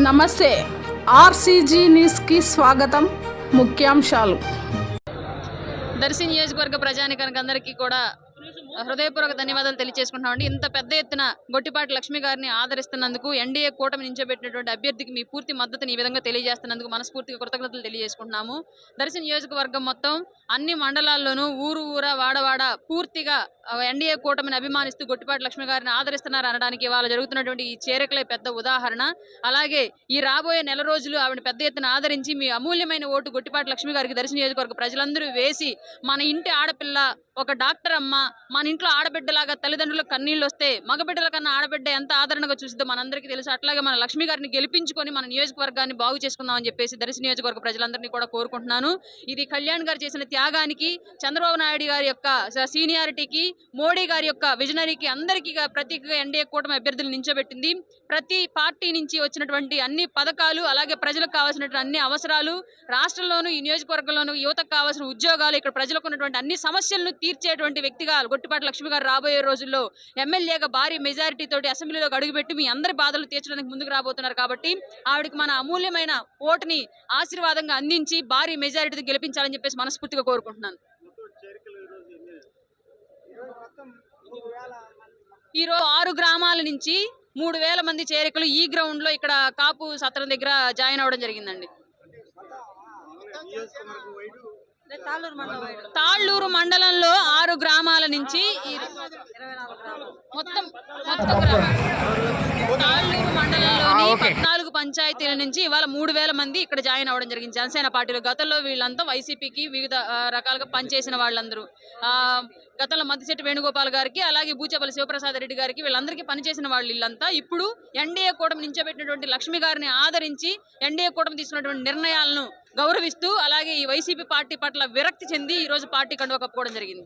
నమస్తే ఆర్సీజీ న్యూస్కి స్వాగతం. ముఖ్యాంశాలు. దర్శి నియోజకవర్గ ప్రజానికానికి అందరికీ కూడా హృదయపూర్వక ధన్యవాదాలు తెలియజేసుకుంటున్నామండి ఇంత పెద్ద ఎత్తున గొట్టిపాటి లక్ష్మి గారిని ఆదరిస్తున్నందుకు ఎన్డీఏ కూటమి నించోబెట్టినటువంటి అభ్యర్థికి మీ పూర్తి మద్దతుని ఈ విధంగా తెలియజేస్తున్నందుకు మనస్ఫూర్తిగా కృతజ్ఞతలు తెలియజేసుకుంటున్నాము. దర్శి నియోజకవర్గం మొత్తం అన్ని మండలాల్లోనూ ఊరు ఊర వాడవాడ పూర్తిగా ఎన్డీఏ కూటమిని అభిమానిస్తూ గొట్టిపాటి లక్ష్మి గారిని ఆదరిస్తున్నారు అనడానికి ఇవాళ జరుగుతున్నటువంటి ఈ చేరికలే పెద్ద ఉదాహరణ. అలాగే ఈ రాబోయే నెల రోజులు ఆవిడ పెద్ద ఎత్తున ఆదరించి మీ అమూల్యమైన ఓటు గొట్టిపాటి లక్ష్మి గారికి దర్శన నియోజకవర్గ ప్రజలందరూ వేసి మన ఇంటి ఆడపిల్ల ఒక డాక్టర్ అమ్మ మన ఇంట్లో ఆడబిడ్డలాగా తల్లిదండ్రులకు కన్నీళ్ళు వస్తే మగబిడ్డల కన్నా ఆడబిడ్డ ఎంత ఆదరణగా చూస్తుందో మనందరికీ తెలుసు. అట్లాగే మన లక్ష్మి గారిని గెలిపించుకొని మన నియోజకవర్గాన్ని బాగు చేసుకుందామని చెప్పేసి దర్శి నియోజకవర్గ ప్రజలందరినీ కూడా కోరుకుంటున్నాను. ఇది కళ్యాణ్ గారు చేసిన త్యాగానికి చంద్రబాబు నాయుడు గారి యొక్క సీనియారిటీకి మోడీ గారి యొక్క విజనరీకి అందరికీ గా- ప్రతీకగా ఎన్డీఏ కూటమి అభ్యర్థులు నించోబెట్టింది. ప్రతి పార్టీ నుంచి వచ్చినటువంటి అన్ని పథకాలు అలాగే ప్రజలకు కావాల్సినటువంటి అన్ని అవసరాలు రాష్ట్రంలోనూ ఈ నియోజకవర్గంలోనూ యువతకు కావాల్సిన ఉద్యోగాలు ఇక్కడ ప్రజలకు ఉన్నటువంటి అన్ని సమస్యలను తీర్చేటువంటి వ్యక్తిగా గొట్టిపాటి లక్ష్మి గారు రాబోయే రోజుల్లో ఎమ్మెల్యేగా భారీ మెజారిటీ తోటి అసెంబ్లీలోకి అడుగుపెట్టి మీ అందరి బాధలు తీర్చడానికి ముందుకు రాబోతున్నారు కాబట్టి ఆవిడకి మన అమూల్యమైన ఓటుని ఆశీర్వాదంగా అందించి భారీ మెజారిటీతో గెలిపించాలని చెప్పేసి మనస్ఫూర్తిగా కోరుకుంటున్నాను. ఈరోజు ఆరు గ్రామాల నుంచి మూడు వేల మంది చేరికలు ఈ గ్రౌండ్లో ఇక్కడ కాపు సత్రం దగ్గర జాయిన్ అవ్వడం జరిగిందండి. తాళ్ళూరు మండలంలో ఆరు గ్రామాల నుంచి మొత్తం మొత్తం. తాళ్ళూరు పద్నాలుగు పంచాయతీల నుంచి ఇవాళ మూడు వేల మంది ఇక్కడ జాయిన్ అవ్వడం జరిగింది. జనసేన పార్టీలో గతంలో వీళ్ళంతా వైసీపీకి వివిధ రకాలుగా పనిచేసిన వాళ్ళందరూ. గతంలో మద్దిశెట్టి వేణుగోపాల్ గారికి అలాగే బూచేపల్లి శివప్రసాద్ రెడ్డి గారికి వీళ్ళందరికీ పనిచేసిన వాళ్ళు వీళ్ళంతా ఇప్పుడు ఎన్డీఏ కూటమి నించోబెట్టినటువంటి లక్ష్మి గారిని ఆదరించి ఎన్డీఏ కూటమి తీసుకున్నటువంటి నిర్ణయాలను గౌరవిస్తూ అలాగే ఈ వైసీపీ పార్టీ పట్ల విరక్తి చెంది ఈరోజు పార్టీ కండువా కప్పుకోవడం జరిగింది.